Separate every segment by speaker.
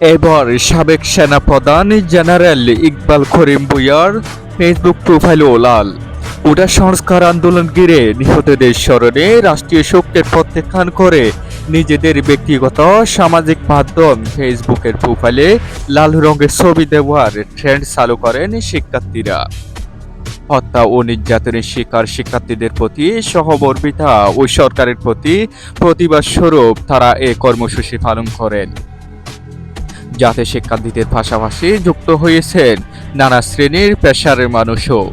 Speaker 1: এবার সাবেক সেনাপ্রধান জেনারেল ইকবাল করিম বুয়ার ফেসবুক প্রোফাইলও লাল। ওটা সংস্কার আন্দোলন ঘিরে নিহতদের স্মরণে রাষ্ট্রীয় শোকের প্রত্যাখ্যান করে নিজেদের ব্যক্তিগত সামাজিক মাধ্যম ফেসবুকের প্রোফাইলে লাল রঙের ছবি দেওয়ার ট্রেন্ড চালু করেন শিক্ষার্থীরা। হত্যা ও নির্যাতনের শিকার শিক্ষার্থীদের প্রতি সহবর্মিতা ও সরকারের প্রতি প্রতিবাদ স্বরূপ তারা এ কর্মসূচি পালন করেন। যাতে শিক্ষার্থীদের পাশাপাশি যুক্ত হয়েছেন নানা শ্রেণির পেশার মানুষও।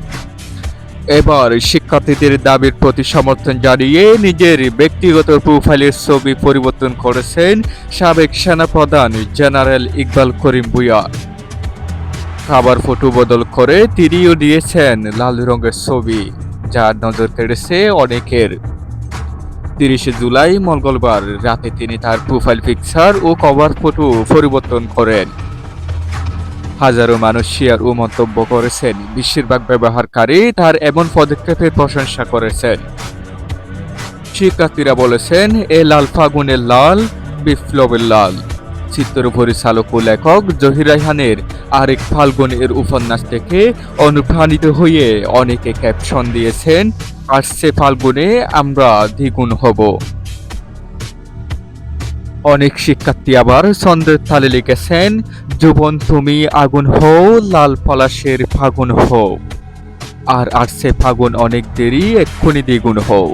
Speaker 1: এবার শিক্ষার্থীদের দাবির প্রতি সমর্থন জানিয়ে নিজের ব্যক্তিগত প্রোফাইলের ছবি পরিবর্তন করেছেন সাবেক সেনাপ্রধান জেনারেল ইকবাল করিম ভুইয়া। খাবার ফটো বদল করে তিনিও দিয়েছেন লাল রঙের ছবি যা নজর কেড়েছে অনেকের। তিরিশে জুলাই মঙ্গলবার রাতে তিনি তার প্রোফাইল পিকচার ও কভার ফটো পরিবর্তন করেন। হাজারো মানুষ শেয়ার ও মন্তব্য করেছেন, বেশিরভাগ ব্যবহারকারী তার এমন পদক্ষেপের প্রশংসা করেছেন। শিক্ষার্থীরা বলেছেন, এ লাল ফাগুনের লাল, বিপ্লবের লাল। চিত্র পরিচালক ও লেখক জহির রায়হানের আরেক ফাল্গুন এর উপন্যাস থেকে অনুপ্রাণিত হয়ে অনেকে ক্যাপশন দিয়েছেন, আসছে ফাল্গুনে, আমরা দ্বিগুণ হব। অনেক শিক্ষার্থী আবার চন্দ্রের তালে লিখেছেন, যুবন তুমি আগুন হও, লাল পলাশের ফাগুন হও। আর আসছে ফাগুন, অনেক দেরি, এক্ষুনি দ্বিগুণ হও।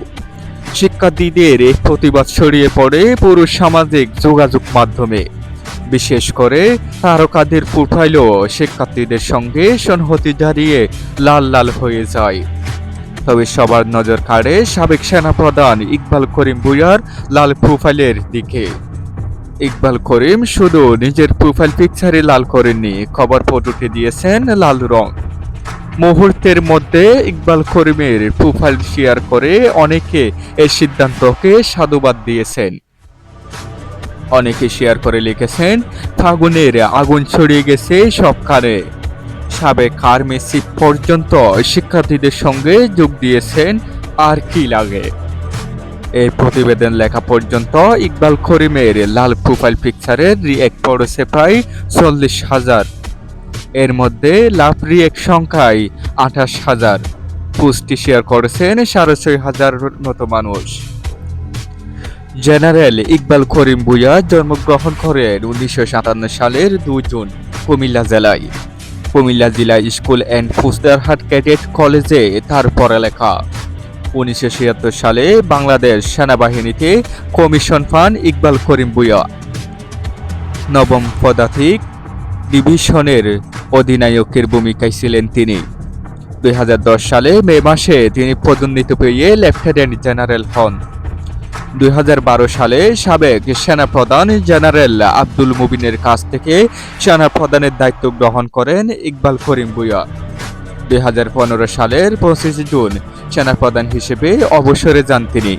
Speaker 1: শিক্ষার্থীদের এই প্রতিবাদ ছড়িয়ে পড়ে পুরো সামাজিক যোগাযোগ মাধ্যমে। বিশেষ করে তারকাদের প্রোফাইলও শিক্ষার্থীদের সঙ্গে সংহতি জারিয়ে লাল লাল হয়ে যায়। তবে সবার নজর কাড়ে সাবেক সেনাপ্রধান ইকবাল করিম ভুইয়ার লাল প্রোফাইলের দিকে। ইকবাল করিম শুধু নিজের প্রোফাইল পিকচারে লাল করেননি, খবর ফটোতে দিয়েছেন লাল রং। মুহূর্তের মধ্যে ইকবাল করিমের প্রোফাইল শেয়ার করে অনেকে এই সিদ্ধান্তকে সাধুবাদ দিয়েছেন। অনেকে শেয়ার করে লিখেছেন, ফাগুনের আগুন ছড়িয়ে গেছে সবখানে। সাবেক আর্মি চিফ পর্যন্ত শিক্ষার্থীদের সঙ্গে যোগ দিয়েছেন আর কি লাগে। এই প্রতিবেদন লেখা পর্যন্ত ইকবাল করিমের লাল প্রোফাইল পিকচারের রিয়েক্ট পড়েছে প্রায় চল্লিশ হাজার। এর মধ্যে লাভ রিয়েক্ট সংখ্যায় আঠাশ হাজার। পোস্টটি শেয়ার করেছেন সাড়ে ছয় হাজার মতো মানুষ। জেনারেল ইকবাল করিম বুয়া জন্মগ্রহণ করেন উনিশশো সাতান্ন সালের দুই জুন, কুমিল্লা জেলায়। কুমিল্লা জেলা স্কুল অ্যান্ড ফুসদারহাট ক্যাডেট কলেজে তার পড়ালেখা। উনিশশো ছিয়াত্তর সালে বাংলাদেশ সেনাবাহিনীতে কমিশন পান ইকবাল করিম বুয়া নবম পদাতিক ডিভিশনের অধিনায়কের ভূমিকায় ছিলেন তিনি। দুই হাজার দশ সালে মে মাসে তিনি পদোন্নীত পেয়ে লেফটেন্যান্ট জেনারেল হন। দুই হাজার বারো সালে সাবেক সেনাপ্রধান জেনারেল আব্দুল মুবিনের কাছ থেকে সেনাপ্রধানের দায়িত্ব গ্রহণ করেন ইকবাল করিম ভুইয়া। দুই সালের পঁচিশে জুন সেনাপ্রধান হিসেবে অবসরে যান তিনি।